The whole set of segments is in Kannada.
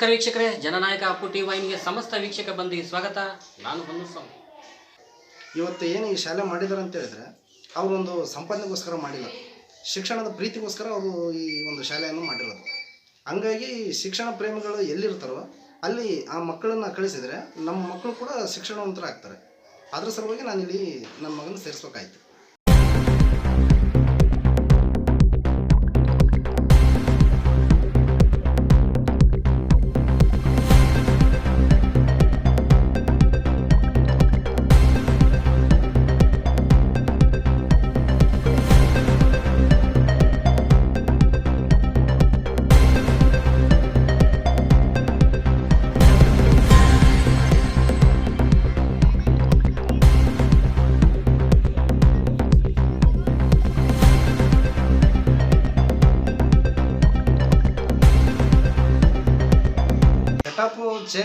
ನಮಸ್ಕಾರ ವೀಕ್ಷಕರೇ. ಜನನಾಯಕ ಅಪ್ಪು ಟಿ ವಾಹಿನಿಗೆ ಸಮಸ್ತ ವೀಕ್ಷಕ ಬಂದು ಸ್ವಾಗತ. ನಾನು ಬಂದು ಸ್ವಾಮಿ ಇವತ್ತು ಏನು ಈ ಶಾಲೆ ಮಾಡಿದ್ದಾರೆ ಅಂತ ಹೇಳಿದ್ರೆ, ಅವರೊಂದು ಸಂಪಾದನೆಗೋಸ್ಕರ ಮಾಡಿಲ್ಲ. ಶಿಕ್ಷಣದ ಪ್ರೀತಿಗೋಸ್ಕರ ಅವರು ಈ ಒಂದು ಶಾಲೆಯನ್ನು ಮಾಡಿರೋದು. ಹಂಗಾಗಿ ಶಿಕ್ಷಣ ಪ್ರೇಮಿಗಳು ಎಲ್ಲಿರ್ತಾರೋ, ಅಲ್ಲಿ ಆ ಮಕ್ಕಳನ್ನು ಕಳಿಸಿದರೆ ನಮ್ಮ ಮಕ್ಕಳು ಕೂಡ ಶಿಕ್ಷಣವಂತರಾಗ್ತಾರೆ. ಅದರ ಸಲುವಾಗಿ ನಾನಿಲ್ಲಿ ನನ್ನ ಮಗನ ಸೇರಿಸ್ಬೇಕಾಯ್ತು.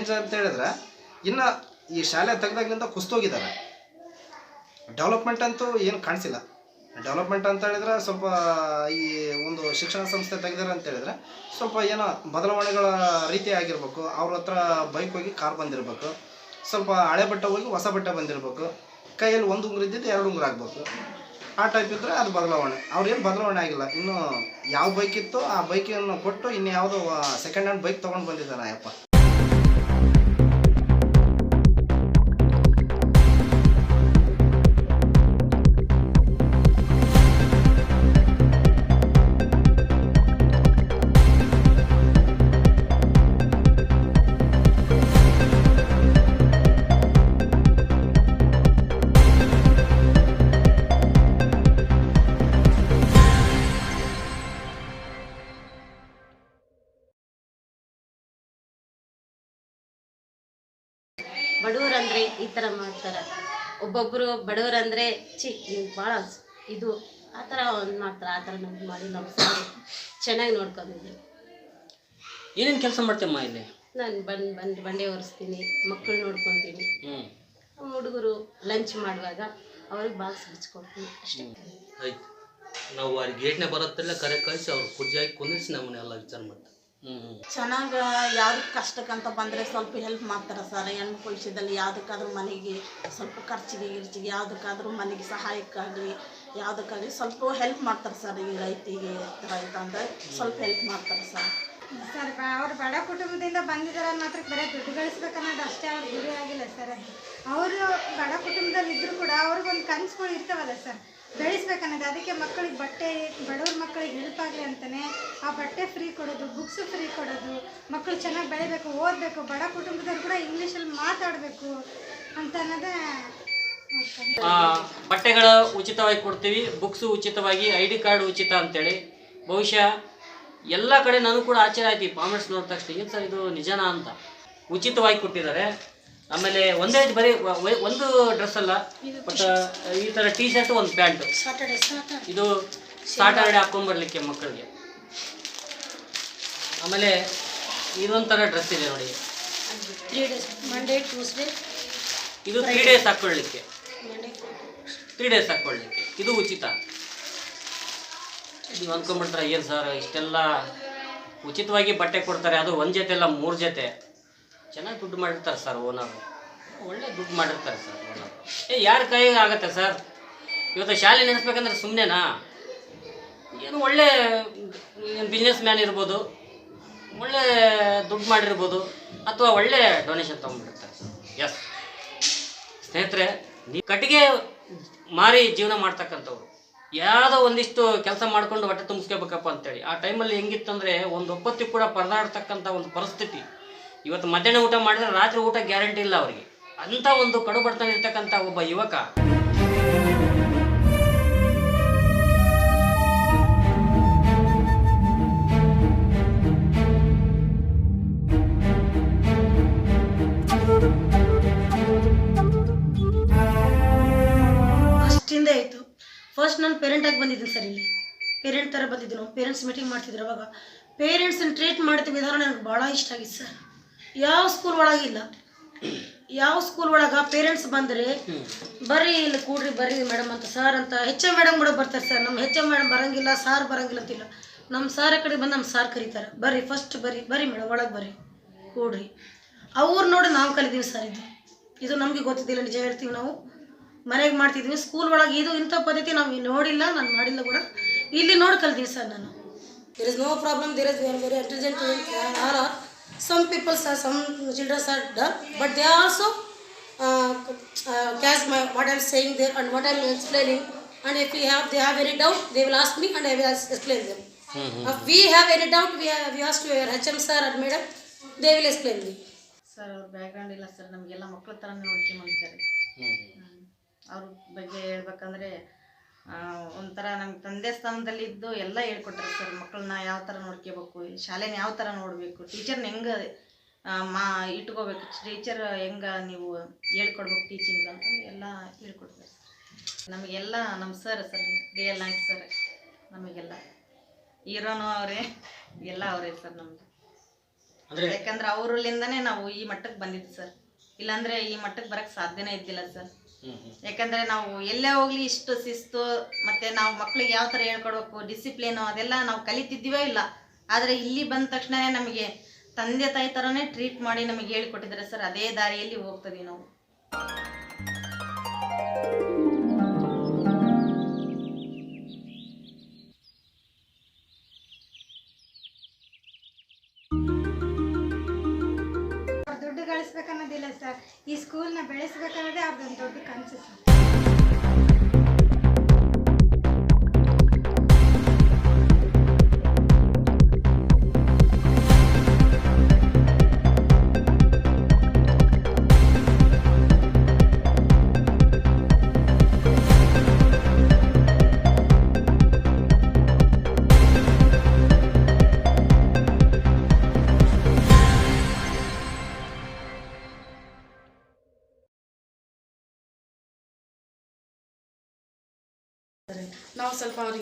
ಚೇಂಜ್ ಅಂತ ಹೇಳಿದ್ರೆ, ಇನ್ನು ಈ ಶಾಲೆ ತೆಗ್ದಾಗಿಂದ ಕುಸ್ತೋಗಿದ್ದಾರೆ. ಡೆವಲಪ್ಮೆಂಟ್ ಅಂತೂ ಏನು ಕಾಣಿಸಿಲ್ಲ. ಡೆವಲಪ್ಮೆಂಟ್ ಅಂತ ಹೇಳಿದ್ರೆ ಸ್ವಲ್ಪ ಈ ಒಂದು ಶಿಕ್ಷಣ ಸಂಸ್ಥೆ ತೆಗೆದಾರೆ ಅಂತ ಹೇಳಿದ್ರೆ, ಸ್ವಲ್ಪ ಏನೋ ಬದಲಾವಣೆಗಳ ರೀತಿ ಆಗಿರ್ಬೇಕು. ಅವ್ರ ಹತ್ರ ಬೈಕ್ ಹೋಗಿ ಕಾರ್ ಬಂದಿರಬೇಕು. ಸ್ವಲ್ಪ ಹಳೆ ಬಟ್ಟೆ ಹೋಗಿ ಹೊಸ ಬಟ್ಟೆ ಬಂದಿರಬೇಕು. ಕೈಯಲ್ಲಿ ಒಂದು ಉಂಗುರ ಇದ್ದಿದ್ದು ಎರಡು ಉಂಗುರ ಆಗ್ಬೇಕು. ಆ ಟೈಪ್ ಇದ್ದರೆ ಅದು ಬದಲಾವಣೆ. ಅವ್ರೇನು ಬದಲಾವಣೆ ಆಗಿಲ್ಲ. ಇನ್ನು ಯಾವ ಬೈಕ್ ಇತ್ತು ಆ ಬೈಕನ್ನು ಕೊಟ್ಟು ಇನ್ನು ಯಾವುದೋ ಸೆಕೆಂಡ್ ಹ್ಯಾಂಡ್ ಬೈಕ್ ತೊಗೊಂಡು ಬಂದಿದ್ದಾನೆ ಅಯ್ಯಪ್ಪ. ಬಡವರಂದ್ರೆ ಈ ಥರ ಮಾಡ್ತಾರೆ. ಒಬ್ಬೊಬ್ಬರು ಬಡವರಂದ್ರೆ ಚಿ ನೀವು ಭಾಳ ಇದು ಆ ಥರ ಒಂದು ಮಾಡ್ತಾರೆ ಆ ಥರ ನಮ್ಗೆ ಮಾಡಿ ನಮ್ಮ ಸಾರಿ. ಚೆನ್ನಾಗಿ ನೋಡ್ಕೊಂಡಿದ್ದೆ ಏನೇನು ಕೆಲಸ ಮಾಡ್ತೀಯಮ್ಮ ಇಲ್ಲಿ? ನಾನು ಬಂದು ಬಂದು ಬಂಡೆ ಒರೆಸ್ತೀನಿ ಮಕ್ಕಳು ನೋಡ್ಕೊತೀನಿ. ಹುಡುಗರು ಲಂಚ್ ಮಾಡುವಾಗ ಅವ್ರಿಗೆ ಬಾಕ್ಸ್ ಬಿಚ್ಕೊಡ್ತೀನಿ ಅಷ್ಟೇ. ಆಯ್ತು. ನಾವು ಅವ್ರಿಗೆ ಗೇಟ್ನೇ ಬರುತ್ತಲ್ಲ ಕರೆ ಕಳಿಸಿ ಅವ್ರು ಕುರ್ಜಿ ಹಾಕಿ ಕುಂದಿರಿಸಿ ನಮ್ಮನ್ನೆಲ್ಲ ವಿಚಾರ ಮಾಡ್ತಾರೆ. ಚೆನ್ನಾಗಿ ಯಾವ್ದಕ್ಕೆ ಕಷ್ಟಕ್ಕಂತ ಬಂದರೆ ಸ್ವಲ್ಪ ಹೆಲ್ಪ್ ಮಾಡ್ತಾರೆ ಸರ್. ಹೆಣ್ಮಕ್ಳು ವಿಷಯದಲ್ಲಿ ಯಾವುದಕ್ಕಾದ್ರೂ ಮನೆಗೆ ಸ್ವಲ್ಪ ಖರ್ಚಿಗೆ ಗಿರ್ಚಿಗೆ, ಯಾವುದಕ್ಕಾದ್ರೂ ಮನೆಗೆ ಸಹಾಯಕ್ಕಾಗಲಿ, ಯಾವುದಕ್ಕಾಗಲಿ ಸ್ವಲ್ಪ ಹೆಲ್ಪ್ ಮಾಡ್ತಾರೆ ಸರ್ ಈ ರೈತಿಗೆ ರೈತ ಸ್ವಲ್ಪ ಹೆಲ್ಪ್ ಮಾಡ್ತಾರೆ ಸರ್. ಸರ್ ಅವ್ರು ಬಡ ಕುಟುಂಬದಿಂದ ಬಂದಿದ್ದಾರೆ ಮಾತ್ರ ಬರೀ ದುಡ್ಡು ಗಳಿಸ್ಬೇಕನ್ನೋದು ಅಷ್ಟೇ ಅವ್ರ ಗುರಿ ಆಗಿಲ್ಲ ಸರ್. ಅವರು ಬಡ ಕುಟುಂಬದಲ್ಲಿ ಇದ್ರೂ ಕೂಡ ಅವ್ರಿಗೊಂದು ಕನಸುಗಳು ಇರ್ತಾವಲ್ಲ ಸರ್. ಬೆಳೆಸ್ಬೇಕನ್ನೋದು. ಅದಕ್ಕೆ ಮಕ್ಕಳಿಗೆ ಬಟ್ಟೆ, ಬಡವ್ರ ಮಕ್ಕಳಿಗೆ ಹೆಲ್ಪ್ ಆಗಲಿ ಅಂತಲೇ ಆ ಬಟ್ಟೆ ಫ್ರೀ ಕೊಡೋದು ಬುಕ್ಸ್ ಫ್ರೀ ಕೊಡೋದು ಮಕ್ಕಳು ಚೆನ್ನಾಗಿ ಬೆಳಿಬೇಕು, ಓದಬೇಕು, ಬಡ ಕುಟುಂಬದವ್ರು ಕೂಡ ಇಂಗ್ಲೀಷಲ್ಲಿ ಮಾತಾಡಬೇಕು ಅಂತ ಅನ್ನೋದೇ ಬಟ್ಟೆಗಳು ಉಚಿತವಾಗಿ ಕೊಡ್ತೀವಿ ಬುಕ್ಸು ಉಚಿತವಾಗಿ ಐ ಡಿ ಕಾರ್ಡ್ ಉಚಿತ ಅಂತೇಳಿ. ಬಹುಶಃ ಎಲ್ಲ ಕಡೆ ನಾನು ಕೂಡ ಆಶ್ಚರ್ಯ ಆಯ್ತು ಈ ಕಾಮೆಂಟ್ಸ್ ನೋಡಿದ ತಕ್ಷಣ. ಏನು ಸರ್ ಇದು ನಿಜನಾ ಅಂತ? ಉಚಿತವಾಗಿ ಕೊಟ್ಟಿದ್ದಾರೆ. ಆಮೇಲೆ ಒಂದೇ ಬರೀ ವ- ವ- ಒಂದು ಡ್ರೆಸ್ ಅಲ್ಲ ಬಟ್ ಈ ಥರ ಟೀ ಶರ್ಟ್ ಒಂದು ಪ್ಯಾಂಟ್. ಇದು ಸಾಟರ್ಡೆ ಹಾಕೊಂಡ್ಬರ್ಲಿಕ್ಕೆ ಮಕ್ಕಳಿಗೆ. ಆಮೇಲೆ ಇದೊಂಥರ ಡ್ರೆಸ್ ಇದೆ ನೋಡಿ. ಇದು ತ್ರೀ ಡೇಸ್ ಹಾಕ್ಕೊಳ್ಳಿಕ್ಕೆ. ತ್ರೀ ಡೇಸ್ ಹಾಕ್ಕೊಳ್ಳಿಕ್ಕೆ. ಇದು ಉಚಿತ. ನೀವು ಅಂದ್ಕೊಂಡ್ಬಿಡ್ತಾರೆ ಏನು ಸರ್ ಇಷ್ಟೆಲ್ಲ ಉಚಿತವಾಗಿ ಬಟ್ಟೆ ಕೊಡ್ತಾರೆ ಅದು ಒಂದು ಜೊತೆ ಅಲ್ಲ ಮೂರು ಜೊತೆ. ಚೆನ್ನಾಗಿ ದುಡ್ಡು ಮಾಡಿರ್ತಾರೆ ಸರ್ ಓನರು. ಒಳ್ಳೆ ದುಡ್ಡು ಮಾಡಿರ್ತಾರೆ ಸರ್ ಓನರು. ಏ, ಯಾರ ಕೈಗೆ ಆಗತ್ತೆ ಸರ್? ಇವತ್ತು ಶಾಲೆ ನೆನೆಸ್ಬೇಕಂದ್ರೆ ಸುಮ್ಮನೆನಾ ಏನು ಒಳ್ಳೆ ಬಿಸ್ನೆಸ್ ಮ್ಯಾನ್ ಇರ್ಬೋದು, ಒಳ್ಳೆ ದುಡ್ಡು ಮಾಡಿರ್ಬೋದು, ಅಥವಾ ಒಳ್ಳೆ ಡೊನೇಷನ್ ತೊಗೊಂಡ್ಬಿಡ್ತಾರೆ ಎಸ್ ಸ್ನೇಹಿತರೆ ನೀವು ಕಟ್ಟಿಗೆ ಮಾರಿ ಜೀವನ ಮಾಡ್ತಕ್ಕಂಥವ್ರು, ಯಾವುದೋ ಒಂದಿಷ್ಟು ಕೆಲಸ ಮಾಡ್ಕೊಂಡು ಹೊಟ್ಟೆ ತುಂಬಿಸ್ಕೋಬೇಕಪ್ಪ ಅಂತೇಳಿ. ಆ ಟೈಮಲ್ಲಿ ಹೆಂಗಿತ್ತಂದರೆ, ಒಂದು ಒಪ್ಪತ್ತಿ ಕೂಡ ಪರದಾಡ್ತಕ್ಕಂಥ ಒಂದು ಪರಿಸ್ಥಿತಿ ಇವತ್ತು ಮಧ್ಯಾಹ್ನ ಊಟ ಮಾಡಿದ್ರೆ ರಾತ್ರಿ ಊಟ ಗ್ಯಾರಂಟಿ ಇಲ್ಲ ಅವರಿಗೆ. ಅಂತ ಒಂದು ಕಡು ಬಡತನ ಒಬ್ಬ ಯುವಕ. ಫಸ್ಟ್ ನಾನು ಪೇರೆಂಟಾಗಿ ಬಂದಿದ್ದೀನಿ ಸರ್ ಇಲ್ಲಿ. ಪೇರೆಂಟ್ ಥರ ಬಂದಿದ್ದು ಪೇರೆಂಟ್ಸ್ ಮೀಟಿಂಗ್ ಮಾಡ್ತಿದ್ರು ಅವಾಗ. ಪೇರೆಂಟ್ಸನ್ನು ಟ್ರೀಟ್ ಮಾಡ್ತೀವಿ ವಿಧಾನ ನನಗೆ ಭಾಳ ಇಷ್ಟ ಆಗಿತ್ತು ಸರ್. ಯಾವ ಸ್ಕೂಲ್ ಒಳಗಿಲ್ಲ ಯಾವ ಸ್ಕೂಲ್ ಒಳಗೆ ಪೇರೆಂಟ್ಸ್ ಬಂದರೆ, ಬರ್ರಿ ಇಲ್ಲಿ ಕೂಡ್ರಿ, ಬರ್ರಿ ಮೇಡಮ್ ಅಂತ ಸರ್ ಅಂತ ಹೆಚ್ ಎಂ ಮೇಡಮ್ ಕೂಡ ಬರ್ತಾರೆ ಸರ್ ನಮ್ಮ ಹೆಚ್ ಎಂ ಮೇಡಮ್ ಬರಂಗಿಲ್ಲ ಸಾರ್ ಬರಂಗಿಲ್ಲ ಅಂತಿಲ್ಲ. ನಮ್ಮ ಸಾರ್ ಕಡೆ ಬಂದು ನಮ್ಮ ಸಾರ್ ಕರೀತಾರೆ. ಬರ್ರಿ ಫಸ್ಟ್ ಬರ್ರಿ ಬರ್ರಿ ಮೇಡಮ್ ಒಳಗೆ ಬರ್ರಿ, ಕೂಡ್ರಿ. ಅವ್ರು ನೋಡಿ ನಾವು ಕಲಿತೀವಿ ಸರ್ ಇದು. ಇದು ನಮಗೆ ಗೊತ್ತಿದ್ದಿಲ್ಲ, ನಿಜ ಹೇಳ್ತೀವಿ ನಾವು. ಮನೆಗೆ ಮಾಡ್ತಿದ್ವಿ ಸ್ಕೂಲ್ ಒಳಗೆ ಇದು ಇಂಥ ಪದ್ಧತಿ ನಾವು ನೋಡಿಲ್ಲ, ನಾನು ಮಾಡಿಲ್ಲ ಕೂಡ. ಇಲ್ಲಿ ನೋಡಿ ಕಲ್ತೀನಿ ಸರ್ ನಾನು. There is no problem there is very very intelligent are are some peoples are some childrens are done but they also cause my what I'm saying there and what I'm explaining and if you have they have any doubt they will ask me and I will explain them If we have any doubt, we have, we ask your HM sir and madam, they will explain me. Sir ಅವ್ರ ಬ್ಯಾಕ್ಗ್ರೌಂಡ್ ಇಲ್ಲ ಸರ್ ನಮಗೆಲ್ಲ ಮಕ್ಕಳ ಥರನೇ ನೋಡ್ಕೊಂಬಂತಾರೆ ಅವ್ರ ಬಗ್ಗೆ ಹೇಳ್ಬೇಕಂದ್ರೆ ಒಂಥರ ನಂಗೆ ತಂದೆ ಸ್ಥಾನದಲ್ಲಿ ಇದ್ದು ಎಲ್ಲ ಹೇಳ್ಕೊಟ್ರೆ ಸರ್ ಮಕ್ಕಳನ್ನ ಯಾವ ಥರ ನೋಡ್ಕೋಬೇಕು ಶಾಲೆನ ಯಾವ ಥರ ನೋಡಬೇಕು ಟೀಚರ್ನ ಹೆಂಗೆ ಮಾ ಇಟ್ಕೋಬೇಕು ಟೀಚರ್ ಹೆಂಗೆ ನೀವು ಹೇಳ್ಕೊಡ್ಬೇಕು ಟೀಚಿಂಗ್ ಅಂತಂದು ಎಲ್ಲ ಹೇಳ್ಕೊಡ್ತಾರೆ ನಮಗೆಲ್ಲ ನಮ್ಮ sir sir D L Naik sir ನಮಗೆಲ್ಲ. ಹೀರೋನು ಅವರೇ ಎಲ್ಲ ಅವರೇ ಸರ್ ನಮ್ದು. ಯಾಕಂದ್ರೆ ಅವರಲ್ಲಿಂದನೇ ನಾವು ಈ ಮಟ್ಟಕ್ಕೆ ಬಂದಿದ್ದು ಸರ್. ಇಲ್ಲಾಂದ್ರೆ ಈ ಮಟ್ಟಕ್ಕೆ ಬರಕ್ಕೆ ಸಾಧ್ಯನೇ ಇದ್ದಿಲ್ಲ ಸರ್. ಯಾಕಂದ್ರೆ ನಾವು ಎಲ್ಲೇ ಹೋಗ್ಲಿ ಇಷ್ಟು ಶಿಸ್ತು, ಮತ್ತೆ ನಾವು ಮಕ್ಳಿಗೆ ಯಾವ ತರ ಹೇಳ್ಕೊಡ್ಬೇಕು ಡಿಸಿಪ್ಲಿನ್ ಅದೆಲ್ಲ ನಾವು ಕಲಿತಿದ್ದೀವೋ ಇಲ್ಲ. ಆದ್ರೆ ಇಲ್ಲಿ ಬಂದ ತಕ್ಷಣನೇ ನಮಗೆ ತಂದೆ ತಾಯಿ ತರನೇ ಟ್ರೀಟ್ ಮಾಡಿ ನಮಗೆ ಹೇಳಿಕೊಟ್ಟಿದ್ರೆ ಸರ್, ಅದೇ ದಾರಿಯಲ್ಲಿ ಹೋಗ್ತದೆ ನಾವು. ಸರ್ ಈ ಸ್ಕೂಲ್ನ ಬೆಳೆಸ್ಬೇಕನ್ನೋದೇ ಅವ್ರದ್ದೊಂದು ದೊಡ್ಡ ಕನಸು ಸರ್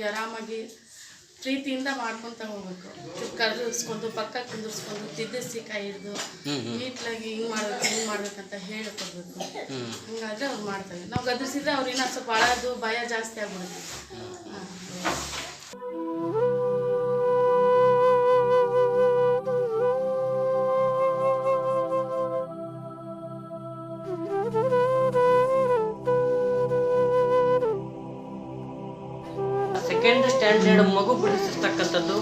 ಅವ್ರಿಗೆ ಆರಾಮಾಗಿ ಪ್ರೀತಿಯಿಂದ ಮಾಡ್ಕೊಂತ ಹೋಗ್ಬೇಕು. ಕರೆಸ್ಕೊಂಡು ಪಕ್ಕ ಕುಂದಿರ್ಸ್ಕೊಂಡು ತಿದ್ದಿಸಿ ಕೈ ಹಿಡ್ದು ನೀಟ್ಲಾಗಿ ಹಿಂಗೆ ಮಾಡ್ಬೇಕು ಹಿಂಗೆ ಮಾಡ್ಬೇಕಂತ ಹೇಳ್ಕೊಡ್ಬೇಕು. ಹಂಗಾದ್ರೆ ಅವ್ರು ಮಾಡ್ತಾರೆ. ನಾವು ಗದರಿಸಿದ್ರೆ ಅವ್ರು ಇನ್ನೂ ಸ್ವಲ್ಪ ಅಳೋದು ಭಯ ಜಾಸ್ತಿ ಆಗ್ಬಿಡುತ್ತೆ. ಹಾಂ ಸೆಕೆಂಡ್ ಸ್ಟ್ಯಾಂಡರ್ಡ್ ಮಗು ಬಿಡಿಸಿರ್ತಕ್ಕಂಥದ್ದು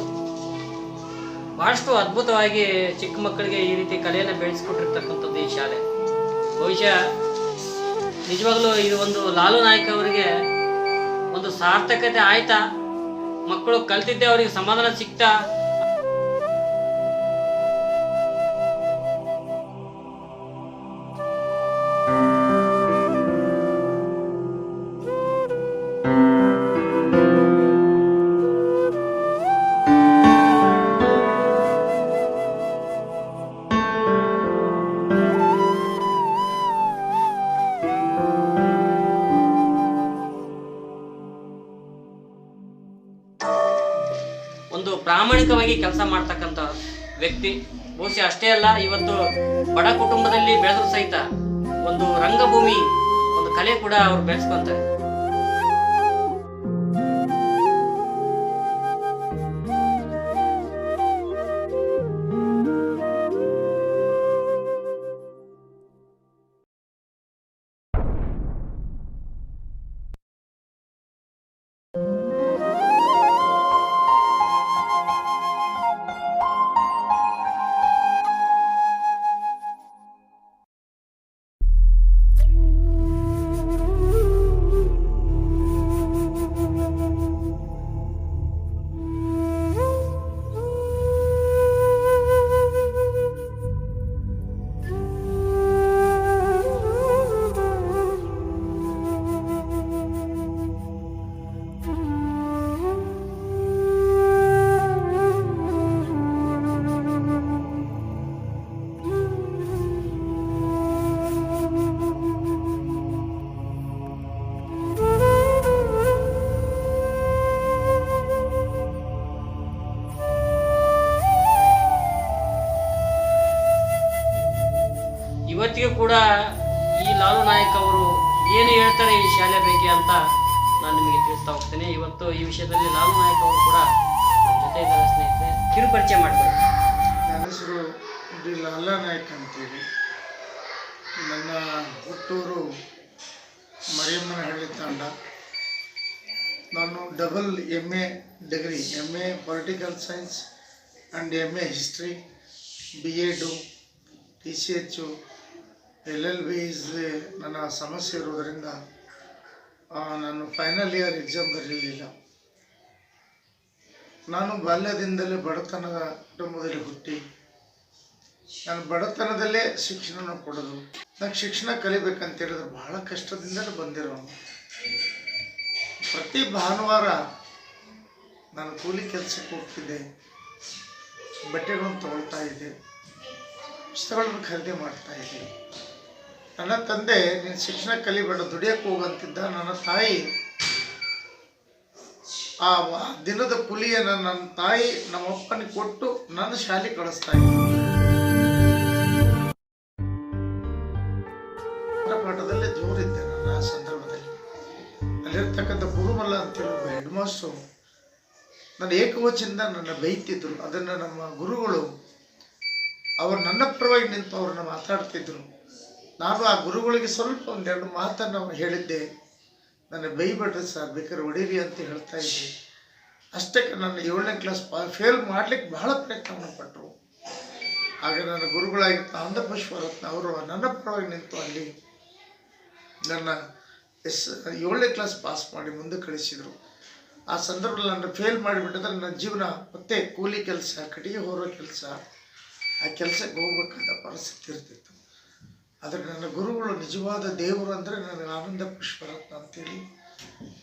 ಬಹಳಷ್ಟು ಅದ್ಭುತವಾಗಿ ಚಿಕ್ಕ ಮಕ್ಕಳಿಗೆ ಈ ರೀತಿ ಕಲೆಯನ್ನು ಬೆಳೆಸ್ಕೊಟ್ಟಿರ್ತಕ್ಕಂಥದ್ದು ಈ ಶಾಲೆ. ಬಹುಶಃ ನಿಜವಾಗ್ಲೂ ಇದು ಒಂದು ಲಾಲು ನಾಯಕ್ ಅವರಿಗೆ ಒಂದು ಸಾರ್ಥಕತೆ ಆಯ್ತಾ? ಮಕ್ಕಳು ಕಲ್ತಿದ್ದೆ ಅವರಿಗೆ ಸಮಾಧಾನ ಸಿಗ್ತಾ? ಒಂದು ಪ್ರಾಮಾಣಿಕವಾಗಿ ಕೆಲಸ ಮಾಡ್ತಕ್ಕಂಥ ವ್ಯಕ್ತಿ. ಬಹುಶಃ ಅಷ್ಟೇ ಅಲ್ಲ, ಇವತ್ತು ಬಡ ಕುಟುಂಬದಲ್ಲಿ ಬೆಳೆದ್ರು ಸಹಿತ ಒಂದು ರಂಗಭೂಮಿ, ಒಂದು ಕಲೆ ಕೂಡ ಅವ್ರು ಬೆಳೆಸ್ಕೊಂತಾರೆ. ಕೂಡ ಈ ಲಾಲು ನಾಯಕ್ ಅವರು ಏನು ಹೇಳ್ತಾರೆ ಈ ಶಾಲೆ ಬಗ್ಗೆ ಅಂತ ನಾನು ನಿಮಗೆ ತಿಳಿಸ್ತಾ ಹೋಗ್ತೇನೆ. ಇವತ್ತು ಈ ವಿಷಯದಲ್ಲಿ ಲಾಲು ನಾಯಕ್ ಅವರು ಕೂಡ ಜೊತೆ ಇದ್ದಾರೆ ಸ್ನೇಹಿತರೆ. ಕಿರು ಪರಿಚಯ ಮಾಡ್ತಾರೆ ನನ್ನ ಹೆಸರು ಡಿ ಲಾಲ ನಾಯಕ್ ಅಂತೇಳಿ. ನನ್ನ ಹುಟ್ಟೂರು ಮರಿಯಮ್ಮನಹಳ್ಳಿ ತಾಂಡ. ನಾನು double M A degree M A political science and M A history B Ed T C H L L B ಇಸ್ಲಿ ನನ್ನ ಸಮಸ್ಯೆ ಇರೋದರಿಂದ ನಾನು ಫೈನಲ್ ಇಯರ್ ಎಕ್ಸಾಮ್ ಬರೀಲಿಲ್ಲ. ನಾನು ಬಾಲ್ಯದಿಂದಲೇ ಬಡತನದ ಕುಟುಂಬದಲ್ಲಿ ಹುಟ್ಟಿ, ನಾನು ಬಡತನದಲ್ಲೇ ಶಿಕ್ಷಣ ಕೊಡೋದು. ನಾನು ಶಿಕ್ಷಣ ಕಲಿಬೇಕಂತ ಹೇಳಿದ್ರೆ ಬಹಳ ಕಷ್ಟದಿಂದಲೇ ಬಂದಿರೋನು. ಪ್ರತಿ ಭಾನುವಾರ ನಾನು ಕೂಲಿ ಕೆಲಸಕ್ಕೆ ಹೋಗ್ತಿದ್ದೆ. ಬಟ್ಟೆಗಳನ್ನು ತಗೊಳ್ತಾ ಇದ್ದೆ. ಪುಸ್ತಕಗಳನ್ನು ಖರೀದಿ ಮಾಡ್ತಾ ಇದ್ದೆ. ನನ್ನ ತಂದೆ ನೀನು ಶಿಕ್ಷಣ ಕಲಿಬೇಡ, ದುಡಿಯಕ್ಕೆ ಹೋಗಂತಿದ್ದ ನನ್ನ ತಾಯಿ. ಆ ದಿನದ ಕುಲಿಯನ್ನು ನನ್ನ ತಾಯಿ ನಮ್ಮಪ್ಪನಿಗೆ ಕೊಟ್ಟು ನನ್ನ ಶಾಲೆ ಕಳಿಸ್ತಾ ಇದ್ದೆ ಪಾಠದಲ್ಲೇ ಜೋರಿದ್ದೆ ನಾನು ಆ ಸಂದರ್ಭದಲ್ಲಿ. ಅಲ್ಲಿರ್ತಕ್ಕಂಥ ಗುರುಮಲ್ಲ ಅಂತೇಳಿ ಒಬ್ಬ ಹೆಡ್ ಮಾಸ್ಟ್ರು ನನ್ನ ಏಕವಚನದಿಂದ ನನ್ನ ಬೈತಿದ್ರು. ಅದನ್ನು ನಮ್ಮ ಗುರುಗಳು, ಅವರು ನನ್ನ ಪರವಾಗಿ ನಿಂತು ಅವ್ರನ್ನ ಮಾತಾಡ್ತಿದ್ರು. ನಾನು ಆ ಗುರುಗಳಿಗೆ ಸ್ವಲ್ಪ ಒಂದೆರಡು ಮಾತನ್ನು ಹೇಳಿದ್ದೆ. ನನ್ನ ಬೈಬೇಡ್ರಿ ಸರ್, ಬೇಕಾದ್ರೆ ಹೊಡೀರಿ ಅಂತ ಹೇಳ್ತಾ ಇದ್ದೆ. ಅಷ್ಟಕ್ಕೆ ನನ್ನ ಏಳನೇ ಕ್ಲಾಸ್ ಫೇಲ್ ಮಾಡ್ಲಿಕ್ಕೆ ಬಹಳ ಪ್ರಯತ್ನವನ್ನು ಪಟ್ಟರು ಆಗ ನನ್ನ ಗುರುಗಳಾಗಿತ್ತು ಆಂಧ ಪುಷ್ಪರತ್ನ ಅವರು ನನ್ನ ಪರವಾಗಿ ನಿಂತು ಅಲ್ಲಿ ನನ್ನ ಎಸ್, ಏಳನೇ ಕ್ಲಾಸ್ ಪಾಸ್ ಮಾಡಿ ಮುಂದೆ ಕಳಿಸಿದರು. ಆ ಸಂದರ್ಭದಲ್ಲಿ ನನ್ನ ಫೇಲ್ ಮಾಡಿಬಿಟ್ಟಿದ್ರೆ ನನ್ನ ಜೀವನ ಮತ್ತೆ ಕೂಲಿ ಕೆಲಸ, ಕಟ್ಟಿಗೆ ಹೋರೋ ಕೆಲಸ, ಆ ಕೆಲಸಕ್ಕೆ ಹೋಗ್ಬೇಕಾದ ಪರಿಸ್ಥಿತಿ ಇರ್ತಿತ್ತು. ಆದರೆ ನನ್ನ ಗುರುಗಳು ನಿಜವಾದ ದೇವರು ಅಂದರೆ ನನಗೆ ಆನಂದ ಪುಷ್ಪರತ್ನ ಅಂತೇಳಿ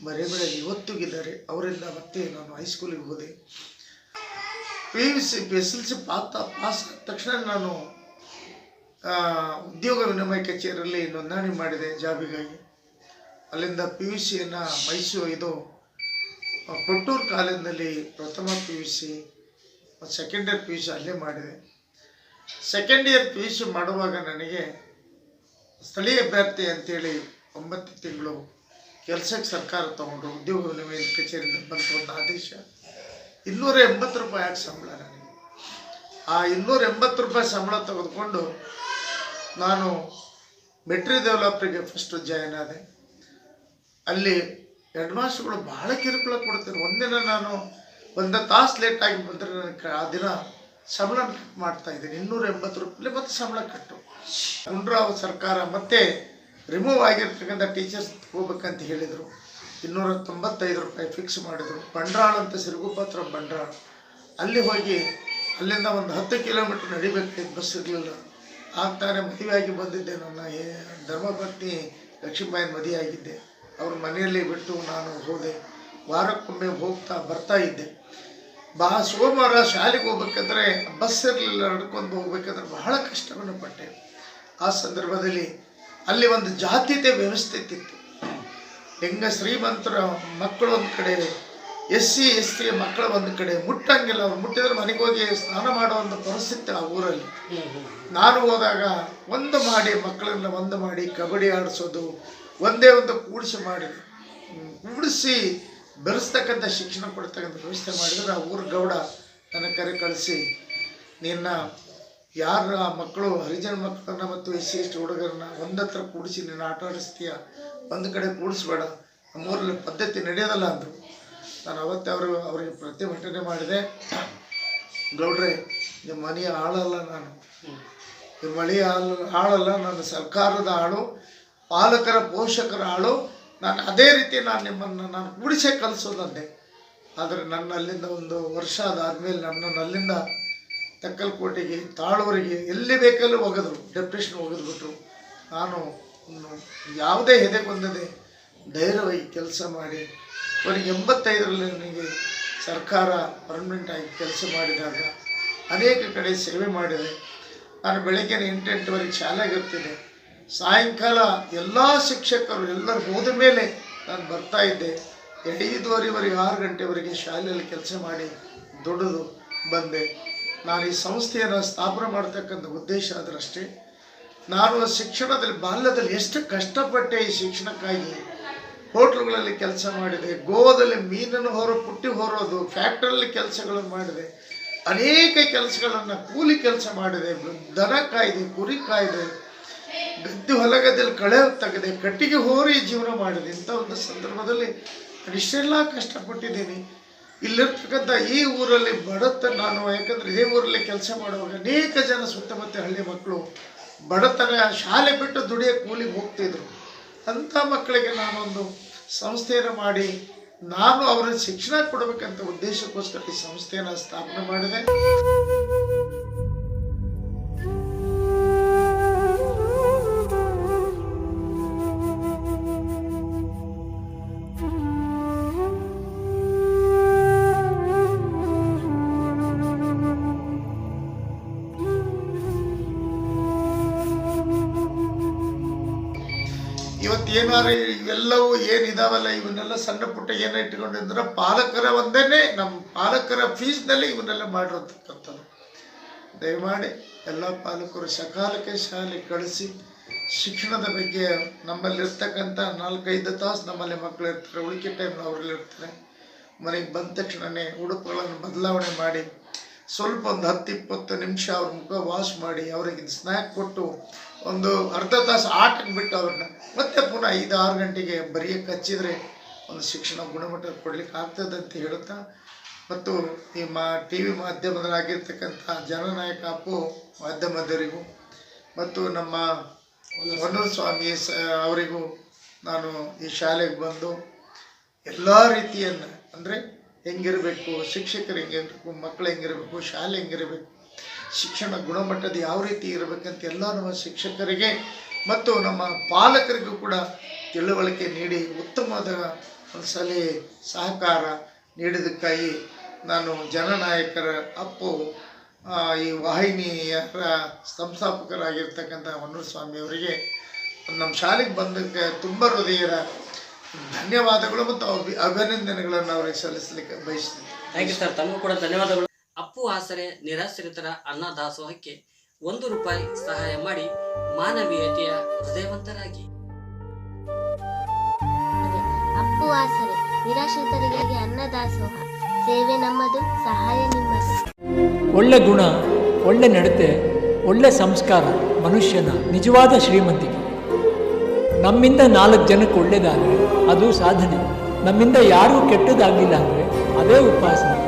ಮರೆಬೇಡ ಇವತ್ತಿಗಿದ್ದಾರೆ. ಅವರಿಂದ ಮತ್ತೆ ನಾನು ಹೈಸ್ಕೂಲಿಗೆ ಹೋದೆ. P U C S L C ಪಾತ, pass ಆದ ತಕ್ಷಣ ನಾನು ಉದ್ಯೋಗ ವಿನಿಮಯ ಕಚೇರಿಯಲ್ಲಿ ನೋಂದಣಿ ಮಾಡಿದೆ ಜಾಬಿಗಾಗಿ. ಅಲ್ಲಿಂದ ಪಿ ಯು ಸಿಯನ್ನು ಮೈಸೂರು ಇದು ಕೊಟ್ಟೂರು ಕಾಲೇಜಿನಲ್ಲಿ ಪ್ರಥಮ ಪಿ ಯು ಸಿ ಮತ್ತು second year P U C ಅಲ್ಲೇ ಮಾಡಿದೆ. Second year P U C ಮಾಡುವಾಗ ನನಗೆ ಸ್ಥಳೀಯ ಅಭ್ಯರ್ಥಿ ಅಂತೇಳಿ ಒಂಬತ್ತು ತಿಂಗಳು ಕೆಲಸಕ್ಕೆ ಸರ್ಕಾರ ತಗೊಂಡ್ರು, ಉದ್ಯೋಗ ವಿನಿಮಯ ಕಚೇರಿಯಿಂದ ಬಂತು ಒಂದು ಆದೇಶ. ಇನ್ನೂರ ಎಂಬತ್ತು ರೂಪಾಯಿ ಯಾಕೆ ಸಂಬಳ ನನಗೆ? ಆ ಇನ್ನೂರ ಎಂಬತ್ತು ರೂಪಾಯಿ ಸಂಬಳ ತೆಗೆದುಕೊಂಡು ನಾನು ಮೆಟ್ರಿ ಡೆವಲಪ್ರಿಗೆ ಫಸ್ಟ್ ಜಾಯಿನ್ ಆದೆ. ಅಲ್ಲಿ ಹೆಡ್ ಮಾಸ್ಟರ್ಗಳು ಭಾಳ ಕಿರುಕುಳ ಕೊಡ್ತಾರೆ ಒಂದಿನ ನಾನು ಒಂದು ತಾಸು ಲೇಟಾಗಿ ಬಂದರೆ ನನಗೆ ಆ ದಿನ ಸಂಬಳ ಕಟ್ ಮಾಡ್ತಾ ಇದ್ದೀನಿ. ಇನ್ನೂರ ಎಂಬತ್ತು ರೂಪಾಯಿ, ಮತ್ತು ಸಂಬಳ ಕಟ್ಟು. ಗುಂಡ್ರಾವ್ ಸರ್ಕಾರ ಮತ್ತೆ ರಿಮೂವ್ ಆಗಿರ್ತಕ್ಕಂಥ ಟೀಚರ್ಸ್ ಹೋಗ್ಬೇಕಂತ ಹೇಳಿದರು. ಇನ್ನೂರ ತೊಂಬತ್ತೈದು ರೂಪಾಯಿ ಫಿಕ್ಸ್ ಮಾಡಿದರು. ಬಂಡ್ರಾಳ್ ಅಂತ ಸಿರುಗುಪತ್ರ ಬಂಡ್ರಾಳ್. ಅಲ್ಲಿ ಹೋಗಿ ಅಲ್ಲಿಂದ ಒಂದು ಹತ್ತು ಕಿಲೋಮೀಟ್ರ್ ನಡಿಬೇಕಾಯ್ತು ಬಸ್ ಇರಲಿಲ್ಲ. ಆಗ್ತಾನೆ ಮದುವೆಯಾಗಿ ಬಂದಿದ್ದೆ ನನ್ನ ಏ- ಧರ್ಮಪತ್ನಿ ಲಕ್ಷ್ಮೀಬಾಯಿನ ಮದುವೆ ಆಗಿದ್ದೆ ಅವ್ರ ಮನೆಯಲ್ಲಿ ಬಿಟ್ಟು ನಾನು ಹೋದೆ. ವಾರಕ್ಕೊಮ್ಮೆ ಹೋಗ್ತಾ ಬರ್ತಾ ಇದ್ದೆ. ಬಾ, ಸೋಮವಾರ ಶಾಲೆಗೆ ಹೋಗ್ಬೇಕಂದ್ರೆ ಬಸ್ ಇರಲಿಲ್ಲ, ನಡ್ಕೊಂಡು ಹೋಗ್ಬೇಕಂದ್ರೆ ಬಹಳ ಕಷ್ಟವನ್ನು ಪಟ್ಟೆ. ಆ ಸಂದರ್ಭದಲ್ಲಿ ಅಲ್ಲಿ ಒಂದು ಜಾತೀಯತೆ ವ್ಯವಸ್ಥೆ ಇತ್ತು ಹೆಂಗ ಶ್ರೀಮಂತರ ಮಕ್ಕಳು ಒಂದು ಕಡೆ ಎಸ್ ಸಿ ಎಸ್ ಟಿ ಮಕ್ಕಳ ಒಂದು ಕಡೆ ಮುಟ್ಟಂಗಿಲ್ಲ. ಅವ್ರು ಮುಟ್ಟಿದ್ರೆ ಮನೆಗೆ ಹೋಗಿ ಸ್ನಾನ ಮಾಡೋ ಒಂದು ಪರಿಸ್ಥಿತಿ ಆ ಊರಲ್ಲಿ. ನಾನು ಹೋದಾಗ ಒಂದು ಮಾಡಿ ಮಕ್ಕಳನ್ನ ಒಂದು ಮಾಡಿ ಕಬಡ್ಡಿ ಆಡಿಸೋದು, ಒಂದೇ ಒಂದು ಕೂಡಿಸಿ ಮಾಡಿ, ಕೂಡಿಸಿ ಬೆರೆಸ್ತಕ್ಕಂಥ ಶಿಕ್ಷಣ ಕೊಡ್ತಕ್ಕಂಥ ವ್ಯವಸ್ಥೆ ಮಾಡಿದ್ರೆ ಆ ಊರ ಗೌಡ ನನ್ನ ಕರೆ ಕಳಿಸಿ, ನಿನ್ನ ಯಾರ ಮಕ್ಕಳು ಹರಿಜನ ಮಕ್ಕಳನ್ನ ಮತ್ತು ಎಸ್ ಸಿ ಎಸ್ ಹುಡುಗರನ್ನ ಒಂದತ್ರ ಕೂಡಿಸಿ ನೀನು ಆಟ ಆಡಿಸ್ತೀಯ? ಒಂದು ಕಡೆ ಕೂಡಿಸ್ಬೇಡ. ನಮ್ಮೂರಲ್ಲಿ ಪದ್ಧತಿ ನಡೆಯೋದಲ್ಲ ಅಂದರು. ನಾನು ಅವತ್ತೇ ಅವರು, ಅವರಿಗೆ ಪ್ರತಿಭಟನೆ ಮಾಡಿದೆ. ಗೌಡ್ರೆ ನಿಮ್ಮ ಮನೆಯ ಆಳಲ್ಲ ನಾನು. ನಿಮ್ಮ ಮಳೆಯ ಆಳು, ಆಳಲ್ಲ, ನಾನು ಸರ್ಕಾರದ ಆಳು, ಪಾಲಕರ, ಪೋಷಕರ ಆಳು. ನಾನು ಅದೇ ರೀತಿ ನಾನು ನಿಮ್ಮನ್ನು, ನಾನು ಕೂಡಿಸೇ ಕಲಿಸೋದಂತೆ. ಆದರೆ ನನ್ನ ಅಲ್ಲಿಂದ ಒಂದು ವರ್ಷ ಅದಾದಮೇಲೆ ನನ್ನನ್ನು ಅಲ್ಲಿಂದ ತಕ್ಕಲ್ಕೋಟೆಗೆ, ತಾಳೂರಿಗೆ ಎಲ್ಲಿ ಬೇಕಲ್ಲೂ ಒಗೆದ್ರು ಡೆಪ್ರೆಷನ್ ಒಗೆದ್ಬಿಟ್ರು ನಾನು ಯಾವುದೇ ಯಾವುದೇ ಬಂದದೆ ಧೈರ್ಯವಾಗಿ ಕೆಲಸ ಮಾಡಿ ಅವರಿಗೆ ಎಂಬತ್ತೈದರಲ್ಲಿ ನನಗೆ ಸರ್ಕಾರ ಪರ್ಮನೆಂಟ್ ಆಗಿ ಕೆಲಸ ಮಾಡಿದಾಗ ಅನೇಕ ಕಡೆ ಸೇವೆ ಮಾಡಿದೆ. ನಾನು ಬೆಳಗ್ಗೆ ಎಂಟೆಂಟುವರೆಗೆ ಶಾಲೆಗೆ ಇರ್ತೀನಿ ಸಾಯಂಕಾಲ ಎಲ್ಲ ಶಿಕ್ಷಕರು ಎಲ್ಲರೂ ಹೋದ ಮೇಲೆ ನಾನು ಬರ್ತಾ ಇದ್ದೆ. ಐದುವರೆವರೆಗೆ, ಆರು ಗಂಟೆವರೆಗೆ ಶಾಲೆಯಲ್ಲಿ ಕೆಲಸ ಮಾಡಿ, ದುಡಿದು ಬಂದೆ. ನಾನು ಈ ಸಂಸ್ಥೆಯನ್ನು ಸ್ಥಾಪನೆ ಮಾಡ್ತಕ್ಕಂಥ ಉದ್ದೇಶ ಅದರಷ್ಟೇ. ನಾನು ಶಿಕ್ಷಣದಲ್ಲಿ, ಬಾಲ್ಯದಲ್ಲಿ ಎಷ್ಟು ಕಷ್ಟಪಟ್ಟೆ ಈ ಶಿಕ್ಷಣಕ್ಕಾಗಿ ಹೋಟ್ಲುಗಳಲ್ಲಿ ಕೆಲಸ ಮಾಡಿದೆ, ಗೋವಾದಲ್ಲಿ ಮೀನನ್ನು ಹೊರ, ಪುಟ್ಟಿ ಹೊರೋದು, ಫ್ಯಾಕ್ಟ್ರಿಯಲ್ಲಿ ಕೆಲಸಗಳನ್ನು ಮಾಡಿದೆ, ಅನೇಕ ಕೆಲಸಗಳನ್ನು ಕೂಲಿ ಕೆಲಸ ಮಾಡಿದೆ, ದನ ಕಾಯ್ದೆ, ಕುರಿ ಕಾಯ್ದೆ, ಗದ್ದೆ ಹೊಲಗದ್ದಲ್ಲಿ ಕಳೆ ತೆಗೆದೆ, ಕಟ್ಟಿಗೆ ಹೋರಿ ಜೀವನ ಮಾಡಿದೆ. ಇಂಥ ಒಂದು ಸಂದರ್ಭದಲ್ಲಿ ನಾನು ಇಷ್ಟೆಲ್ಲ ಕಷ್ಟಪಟ್ಟಿದ್ದೀನಿ. ಇಲ್ಲಿರ್ತಕ್ಕಂಥ ಈ ಊರಲ್ಲಿ ಬಡತನ ನಾನು ಯಾಕಂದ್ರೆ ಈ ಊರಲ್ಲಿ ಕೆಲಸ ಮಾಡುವಾಗ ಅನೇಕ ಜನ ಸುತ್ತಮುತ್ತ ಹಳ್ಳಿ ಮಕ್ಕಳು ಬಡತನ ಶಾಲೆ ಬಿಟ್ಟು ದುಡಿಯ ಕೂಲಿಗೆ ಹೋಗ್ತಿದ್ರು. ಅಂಥ ಮಕ್ಕಳಿಗೆ ನಾನೊಂದು ಸಂಸ್ಥೆಯನ್ನು ಮಾಡಿ ನಾನು ಅವರ ಶಿಕ್ಷಣ ಕೊಡಬೇಕಂತ ಉದ್ದೇಶಕ್ಕೋಸ್ಕರ ಈ ಸಂಸ್ಥೆಯನ್ನು ಸ್ಥಾಪನೆ ಮಾಡಿದೆ. ಇವತ್ತೇನಾರು ಇವೆಲ್ಲವೂ ಏನಿದಾವಲ್ಲ, ಇವನ್ನೆಲ್ಲ ಸಣ್ಣ ಪುಟ್ಟ ಏನೋ ಇಟ್ಕೊಂಡಿದ್ರೆ ಪಾಲಕರ ಒಂದೇನೆ ನಮ್ಮ ಪಾಲಕರ ಫೀಸ್ನಲ್ಲಿ ಇವನ್ನೆಲ್ಲ ಮಾಡಿರತಕ್ಕಂಥದ್ದು. ದಯಮಾಡಿ ಎಲ್ಲ ಪಾಲಕರು ಸಕಾಲಕ್ಕೆ ಶಾಲೆ ಕಳಿಸಿ, ಶಿಕ್ಷಣದ ಬಗ್ಗೆ ನಮ್ಮಲ್ಲಿರ್ತಕ್ಕಂಥ ನಾಲ್ಕೈದು ತಾಸು ನಮ್ಮಲ್ಲಿ ಮಕ್ಕಳು ಇರ್ತಾರೆ ಉಳಿಕೆ ಟೈಮ್ ಅವರಲ್ಲಿ ಇರ್ತಾರೆ ಮನೆಗೆ ಬಂದ ತಕ್ಷಣವೇ ಉಡುಪುಗಳನ್ನು ಬದಲಾವಣೆ ಮಾಡಿ, ಸ್ವಲ್ಪ ಒಂದು ಹತ್ತು ಇಪ್ಪತ್ತು ನಿಮಿಷ ಅವ್ರ ಮುಖ ವಾಶ್ ಮಾಡಿ, ಅವರಿಗೆ ಸ್ನ್ಯಾಕ್ ಕೊಟ್ಟು ಒಂದು ಅರ್ಧ ತಾಸು ಆಟಕ್ಕೆ ಬಿಟ್ಟು ಅವ್ರನ್ನ ಮತ್ತೆ ಪುನಃ ಐದು ಆರು ಗಂಟೆಗೆ ಬರೆಯಕ್ಕೆ ಹಚ್ಚಿದರೆ ಒಂದು ಶಿಕ್ಷಣ ಗುಣಮಟ್ಟ ಕೊಡ್ಲಿಕ್ಕೆ ಆಗ್ತದೆ ಅಂತ ಹೇಳುತ್ತಾ. ಮತ್ತು ಈ ಮಾ ಟಿ ವಿ ಮಾಧ್ಯಮದಲ್ಲಾಗಿರ್ತಕ್ಕಂಥ ಜನನಾಯಕ ಅಪ್ಪು ಮಾಧ್ಯಮದವರಿಗೂ ಮತ್ತು ನಮ್ಮ ಹೊನ್ನೂರು ಸ್ವಾಮಿ ಸ, ಅವರಿಗೂ ನಾನು ಈ ಶಾಲೆಗೆ ಬಂದು ಎಲ್ಲ ರೀತಿಯನ್ನು, ಅಂದರೆ ಹೆಂಗಿರಬೇಕು, ಶಿಕ್ಷಕರು ಹೆಂಗಿರಬೇಕು ಮಕ್ಕಳು ಹೆಂಗಿರಬೇಕು, ಶಾಲೆ ಹೆಂಗಿರಬೇಕು ಶಿಕ್ಷಣ ಗುಣಮಟ್ಟದ ಯಾವ ರೀತಿ ಇರಬೇಕಂತ ಎಲ್ಲ ನಮ್ಮ ಶಿಕ್ಷಕರಿಗೆ ಮತ್ತು ನಮ್ಮ ಪಾಲಕರಿಗೂ ಕೂಡ ತಿಳುವಳಿಕೆ ನೀಡಿ ಉತ್ತಮವಾದ ಒಂದು ಸಲಹೆ ಸಹಕಾರ ನೀಡಿದ್ದಕ್ಕಾಗಿ ನಾನು ಜನನಾಯಕರ ಅಪ್ಪು ಈ ವಾಹಿನಿಯ ಸಂಸ್ಥಾಪಕರಾಗಿರ್ತಕ್ಕಂಥ ಹೊನ್ನೂರು ಸ್ವಾಮಿಯವರಿಗೆ ನಮ್ಮ ಶಾಲೆಗೆ ಬಂದಕ್ಕೆ ತುಂಬ ಹೃದಯದ ಧನ್ಯವಾದಗಳು ಮತ್ತು ಅಭಿ, ಅಭಿನಂದನೆಗಳನ್ನು ಅವರಿಗೆ ಸಲ್ಲಿಸಲಿಕ್ಕೆ ಬಯಸ್ತೀನಿ. ಥ್ಯಾಂಕ್ ಯು ಸರ್ ತಮಗೂ ಕೂಡ ಧನ್ಯವಾದಗಳು. ಅಪ್ಪು ಆಸರೆ ನಿರಾಶ್ರಿತರ ಅನ್ನ ದಾಸೋಹಕ್ಕೆ ಒಂದು ರೂಪಾಯಿ ಸಹಾಯ ಮಾಡಿ ಮಾನವೀಯತೆಯ ಹೃದಯವಂತರಾಗಿ. ಅಪ್ಪು ಆಸರೆ ನಿರಾಶ್ರಿತರಿಗೆ ಅನ್ನದಾಸೋಹ. ಸೇವೆ ನಮ್ಮದು ಸಹಾಯ ನಿಮ್ಮದು. ಒಳ್ಳೆ ಗುಣ ಒಳ್ಳೆ ನಡತೆ ಒಳ್ಳೆ ಸಂಸ್ಕಾರ ಮನುಷ್ಯನ ನಿಜವಾದ ಶ್ರೀಮಂತಿಕೆ. ನಮ್ಮಿಂದ ನಾಲ್ಕು ಜನಕ್ಕೆ ಒಳ್ಳೆಯದಾದರೆ ಅದು ಸಾಧನೆ. ನಮ್ಮಿಂದ ಯಾರೂ ಕೆಟ್ಟದಾಗಿಲ್ಲ ಅಂದರೆ ಅದೇ ಉಪಾಸನೆ.